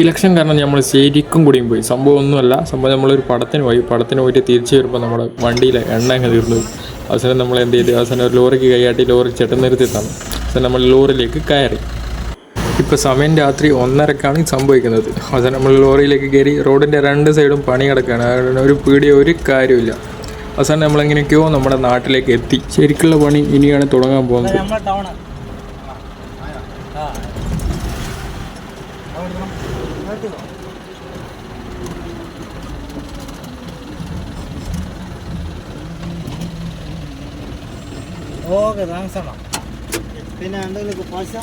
Election കാരണം നമ്മൾ ശരിക്കും കൂടിയും പോയി. സംഭവം ഒന്നുമല്ല. സംഭവം നമ്മളൊരു പടത്തിന് പോയി. പടത്തിന് പോയിട്ട് തിരിച്ചു വരുമ്പോൾ നമ്മുടെ വണ്ടിയിലെ എണ്ണ അങ്ങ് തീർന്നു. അവസരം നമ്മൾ എന്ത് ചെയ്തു? അവസാനം ഒരു ലോറിക്ക് കൈയാട്ടി ലോറി ചേട്ടൻ നിർത്തി തന്നു. അവസാനം നമ്മൾ ലോറിയിലേക്ക് കയറി. ഇപ്പോൾ സമയം രാത്രി ഒന്നരക്കാണ് സംഭവിക്കുന്നത്. അവസാനം നമ്മൾ ലോറിയിലേക്ക് കയറി റോഡിന്റെ രണ്ട് സൈഡും പണി കിടക്കുകയാണ് അതുകൊണ്ട് ഒരു പീടിയ ഒരു കാര്യമില്ല അവസാനം നമ്മളെങ്ങനെയൊക്കെയോ നമ്മുടെ നാട്ടിലേക്ക് എത്തി. ശരിക്കുള്ള പണി ഇനിയാണ് തുടങ്ങാൻ പോകുന്നത്. ഓക്കെ താങ്ക്സ് അണ്ണാ. പിന്നെ എന്തെങ്കിലും പൈസ?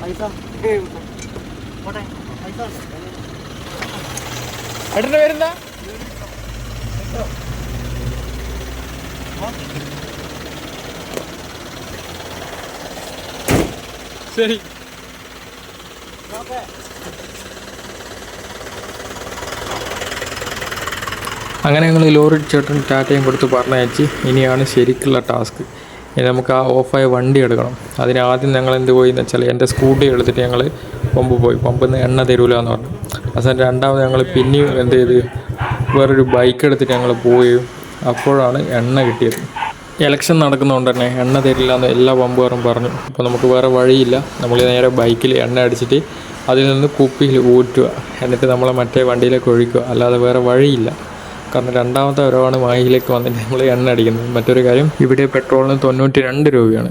പൈസ? ഏട്ടന്റെ പേരെന്താ? ശരി. അങ്ങനെ ഞങ്ങൾ ലോറി ചേട്ടൻ ടാറ്റയും കൊടുത്ത് പറഞ്ഞയച്ച്. ഇനിയാണ് ശരിക്കുള്ള ടാസ്ക്. ഇനി നമുക്ക് ആ ഓഫായ വണ്ടി എടുക്കണം. അതിന് ആദ്യം ഞങ്ങൾ എന്ത് പോയി എന്ന് വെച്ചാൽ എന്റെ സ്കൂട്ടി എടുത്തിട്ട് ഞങ്ങൾ പമ്പ് പോയി. പമ്പിൽ നിന്ന് എണ്ണ തരൂല എന്ന് പറഞ്ഞു. അവസാനം രണ്ടാമത് ഞങ്ങൾ പിന്നെയും എന്ത് ചെയ്ത്? വേറൊരു ബൈക്ക് എടുത്തിട്ട് ഞങ്ങൾ പോവുകയും അപ്പോഴാണ് എണ്ണ കിട്ടിയത്. ഇലക്ഷൻ നടക്കുന്നതുകൊണ്ട് തന്നെ എണ്ണ തരില്ല എന്ന് എല്ലാ പമ്പുകാരും പറഞ്ഞു. അപ്പോൾ നമുക്ക് വേറെ വഴിയില്ല. നമ്മൾ നേരെ ബൈക്കിൽ എണ്ണ അടിച്ചിട്ട് അതിൽ നിന്ന് കുപ്പിയിൽ ഊറ്റുക. എന്നിട്ട് നമ്മളെ മറ്റേ വണ്ടിയിലേക്ക് ഒഴിക്കുക. അല്ലാതെ വേറെ വഴിയില്ല. കാരണം രണ്ടാമത്തെ വരവാണ് മാഹിയിലേക്ക് വന്നിട്ട് നമ്മൾ എണ്ണ അടിക്കുന്നത്. മറ്റൊരു കാര്യം ഇവിടെ പെട്രോളിന് തൊണ്ണൂറ്റി രണ്ട് രൂപയാണ്.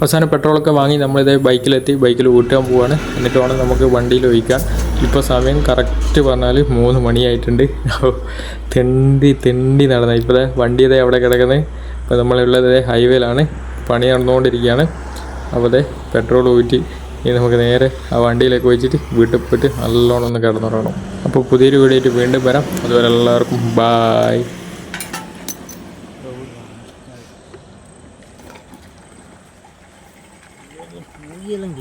അവസാനം പെട്രോളൊക്കെ വാങ്ങി നമ്മളിതേ ബൈക്കിലെത്തി ബൈക്കിൽ ഊറ്റാൻ പോവാണ്. എന്നിട്ട് വേണം നമുക്ക് വണ്ടിയിൽ ഒഴിക്കാൻ. ഇപ്പോൾ സമയം കറക്റ്റ് പറഞ്ഞാൽ മൂന്ന് മണിയായിട്ടുണ്ട്. അപ്പോൾ തെണ്ടി തെണ്ടി നടന്നത് ഇപ്പോൾ ദേ വണ്ടി ഇതേ അവിടെ കിടക്കുന്നത് ഇപ്പോൾ നമ്മളുള്ളത് ഹൈവേയിലാണ് പണി നടന്നുകൊണ്ടിരിക്കുകയാണ്. അപ്പോൾ പെട്രോൾ ഊറ്റി ഇനി നമുക്ക് നേരെ ആ വണ്ടിയിലേക്ക് വെച്ചിട്ട് വീട്ടിൽ പോയിട്ട് നല്ലോണം ഒന്ന് കിടന്നുറങ്ങണം. അപ്പോൾ പുതിയൊരു വീഡിയോ വീണ്ടും വരാം. അതുവരെ എല്ലാവർക്കും ബായ് പൂയെല്ലാം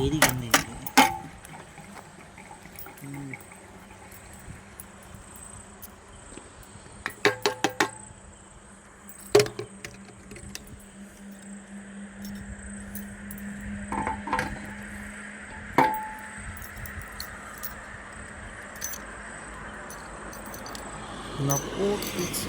на подпись.